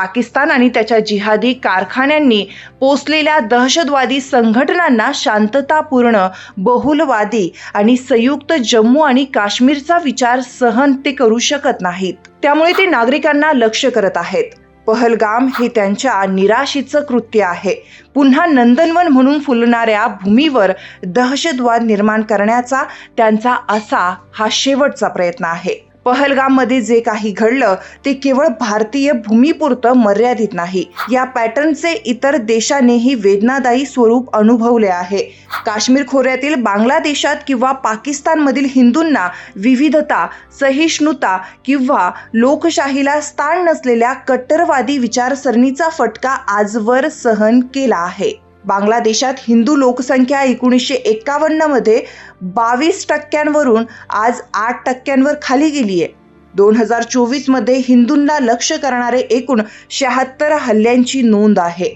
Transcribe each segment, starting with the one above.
पाकिस्तान आणि त्याच्या जिहादी कारखान्यांनी पोचलेल्या दहशतवादी संघटनांना शांततापूर्ण बहुलवादी आणि संयुक्त जम्मू आणि काश्मीरचा विचार सहन ते करू शकत नाहीत. त्यामुळे ते नागरिकांना लक्ष करत आहेत. पहलगाम हे त्यांच्या निराशीचं कृत्य आहे. पुन्हा नंदनवन म्हणून फुलणाऱ्या भूमीवर दहशतवाद निर्माण करण्याचा त्यांचा असा हा शेवटचा प्रयत्न आहे. पहलगाममध्ये जे काही घडलं ते केवळ भारतीय भूमीपुरतं मर्यादित नाही. या पॅटर्नचे इतर देशानेही वेदनादायी स्वरूप अनुभवले आहे. काश्मीर खोऱ्यातील बांगलादेशात किंवा पाकिस्तानमधील हिंदूंना विविधता सहिष्णुता किंवा लोकशाहीला स्थान नसलेल्या कट्टरवादी विचारसरणीचा फटका आजवर सहन केला आहे. बांगलादेशात हिंदू लोकसंख्या एकोणीसशे एकावन्नमध्ये बावीस टक्क्यांवरून आज आठ टक्क्यांवर खाली गेली आहे. दोन हजार चोवीसमध्ये हिंदूंना लक्ष करणारे एकूण शहात्तर हल्ल्यांची नोंद आहे.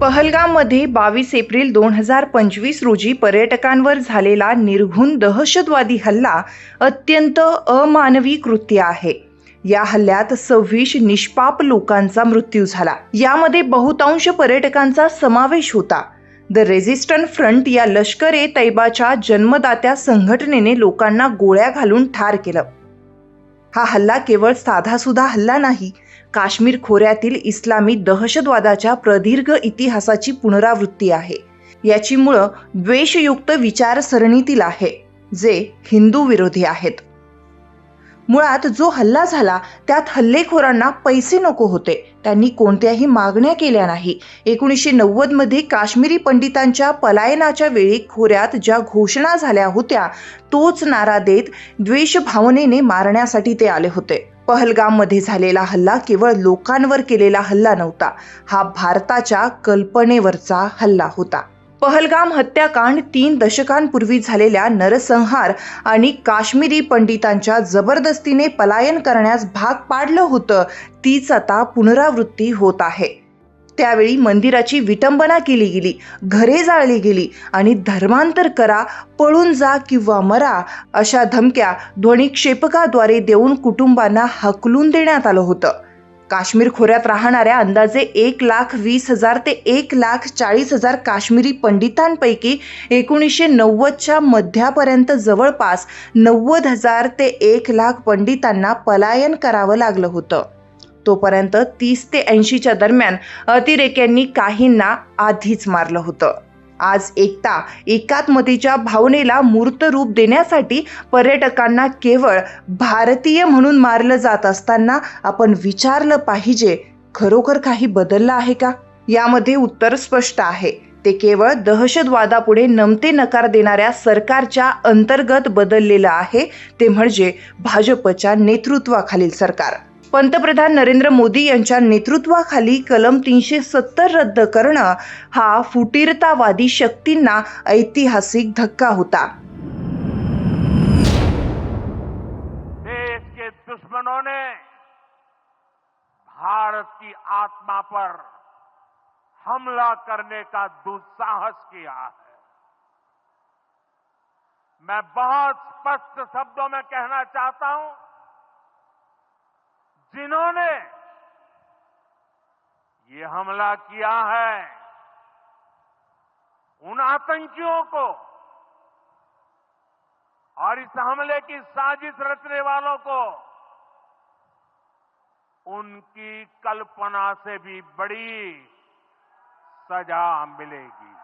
पहलगाममध्ये बावीस एप्रिल दोन हजार पंचवीस रोजी पर्यटकांवर झालेला निर्घुण दहशतवादी हल्ला अत्यंत अमानवी कृत्य आहे. या हल्ल्यात सव्वीस निष्पाप लोकांचा मृत्यू झाला. यामध्ये बहुतांश पर्यटकांचा समावेश होता. द रेझिस्टंट फ्रंट या लष्कर ए तैबाच्या जन्मदात्या संघटनेने लोकांना गोळ्या घालून ठार केलं. हा हल्ला केवळ साधासुधा हल्ला नाही काश्मीर खोऱ्यातील इस्लामी दहशतवादाच्या प्रदीर्घ इतिहासाची पुनरावृत्ती आहे. याची मुळं द्वेषयुक्त विचारसरणीतील आहे जे हिंदू विरोधी आहेत. मुळात जो हल्ला झाला त्यात हल्लेखोरांना पैसे नको होते. त्यांनी कोणत्याही मागण्या केल्या नाही. एकोणीसशे नव्वदमध्ये काश्मीरी पंडितांच्या पलायनाच्या वेळी खोऱ्यात ज्या घोषणा झाल्या होत्या तोच नारा देत द्वेष भावनेने मारण्यासाठी ते आले होते. पहलगाममध्ये झालेला हल्ला केवळ लोकांवर केलेला हल्ला नव्हता हा भारताच्या कल्पनेवरचा हल्ला होता. पहलगाम हत्याकांड तीन दशकांपूर्वी झालेल्या नरसंहार आणि काश्मीरी पंडितांच्या जबरदस्तीने पलायन करण्यास भाग पाडलं होतं तीच आता पुनरावृत्ती होत आहे. त्यावेळी मंदिराची विटंबना केली गेली घरे जाळली गेली आणि धर्मांतर करा पळून जा किंवा मरा अशा धमक्या ध्वनिक्षेपकाद्वारे देऊन कुटुंबांना हकलून देण्यात आलं होतं. काश्मीर खोऱ्यात राहणाऱ्या अंदाजे एक लाख वीस हजार ते एक लाख चाळीस हजार काश्मीरी पंडितांपैकी एकोणीसशे नव्वदच्या मध्यापर्यंत जवळपास नव्वद हजार ते एक लाख पंडितांना पलायन करावं लागलं होतं. तोपर्यंत तीस ते ऐंशीच्या दरम्यान अतिरेक्यांनी काहींना आधीच मारलं होतं. आज एकता एकात्मतेच्या भावनेला मूर्त रूप देण्यासाठी पर्यटकांना केवळ भारतीय म्हणून मारलं जात असताना आपण विचारलं पाहिजे खरोखर काही बदललं आहे का? यामध्ये उत्तर स्पष्ट आहे. ते केवळ दहशतवादापुढे नमते नकार देणाऱ्या सरकारच्या अंतर्गत बदललेलं आहे ते म्हणजे भाजपच्या नेतृत्वाखालील सरकार. पंतप्रधान नरेंद्र मोदी यांच्या नेतृत्वाखाली कलम तीनशे सत्तर रद्द करणं हा फुटीरतावादी शक्तींना ऐतिहासिक धक्का होता. देश के दुश्मनों ने भारत की आत्मा पर हमला करने का दुस्साहस किया है। मैं बहुत स्पष्ट शब्दों में कहना चाहता हूं जिन्होंने ये हमला किया है, उन आतंकियों को और इस हमले की साजिश रचने वालों को उनकी कल्पना से भी बड़ी सजा मिलेगी।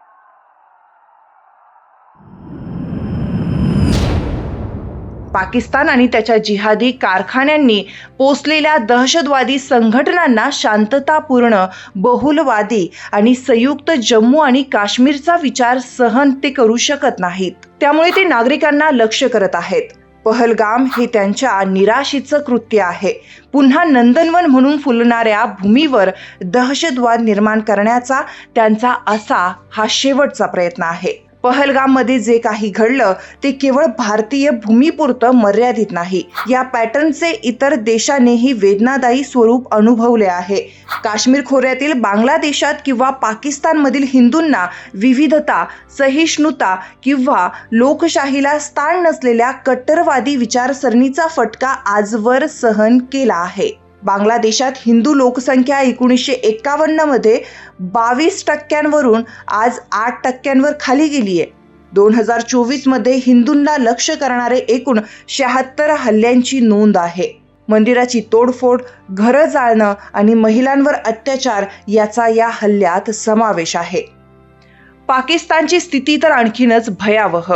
पाकिस्तान आणि त्याच्या जिहादी कारखान्यांनी पोचलेल्या दहशतवादी संघटनांना शांततापूर्ण बहुलवादी आणि संयुक्त जम्मू आणि काश्मीरचा विचार सहन ते करू शकत नाहीत. त्यामुळे ते नागरिकांना लक्ष करत आहेत. पहलगाम हे त्यांच्या निराशीचं कृत्य आहे. पुन्हा नंदनवन म्हणून फुलणाऱ्या भूमीवर दहशतवाद निर्माण करण्याचा त्यांचा असा हा शेवटचा प्रयत्न आहे. पहलगाममध्ये जे काही घडलं ते केवळ भारतीय भूमीपुरतं मर्यादित नाही. या पॅटर्नचे इतर देशांनीही वेदनादायी स्वरूप अनुभवले आहे. काश्मीर खोऱ्यातील बांगलादेशात किंवा पाकिस्तानमधील हिंदूंना विविधता सहिष्णुता किंवा लोकशाहीला स्थान नसलेल्या कट्टरवादी विचारसरणीचा फटका आजवर सहन केला आहे. बांगलादेशात हिंदू लोकसंख्या एकोणीसशे एक्कावन्नमध्ये बावीस टक्क्यांवरून आज आठ टक्क्यांवर खाली गेली आहे. दोन हजार चोवीसमध्ये हिंदूंना लक्ष करणारे एकूण शहात्तर हल्ल्यांची नोंद आहे. मंदिराची तोडफोड घरं जाळणं आणि महिलांवर अत्याचार याचा या हल्ल्यात समावेश आहे. पाकिस्तानची स्थिती तर आणखीनच भयावह.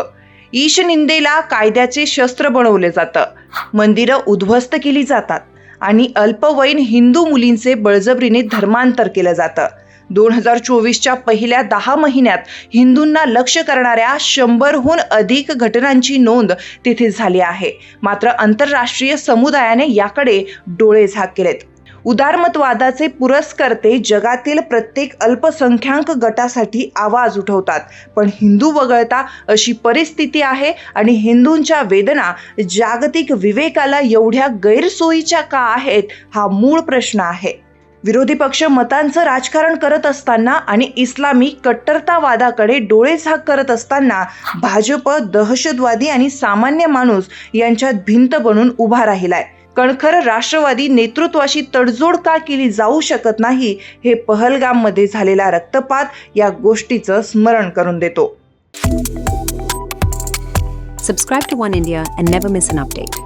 ईशनिंदेला कायद्याचे शस्त्र बनवले जातं. मंदिरं उद्ध्वस्त केली जातात. आणि अल्पवयीन हिंदू मुलींचे बळजबरीने धर्मांतर केलं जातं. दोन हजार चोवीसच्या पहिल्या दहा महिन्यात हिंदूंना लक्ष करणाऱ्या शंभरहून अधिक घटनांची नोंद तिथे झाली आहे. मात्र आंतरराष्ट्रीय समुदायाने याकडे डोळे झाक केलेत. उदारमतवादाचे पुरस्कर्ते जगातील प्रत्येक अल्पसंख्याक गटासाठी आवाज उठवतात. पण हिंदू वगळता अशी परिस्थिती आहे आणि हिंदूंच्या वेदना जागतिक विवेकाला एवढ्या गैरसोयीच्या का आहेत हा मूळ प्रश्न आहे. विरोधी पक्ष मतांचं राजकारण करत असताना आणि इस्लामी कट्टरतावादाकडे डोळेझाक करत असताना भाजप दहशतवादी आणि सामान्य माणूस यांच्यात भिंत बनून उभा राहिलाय. कणखर राष्ट्रवादी नेतृत्वाशी तडजोड का केली जाऊ शकत नाही हे पहलगाममध्ये झालेला रक्तपात या गोष्टीचं स्मरण करून देतो. Subscribe to One India and never miss an update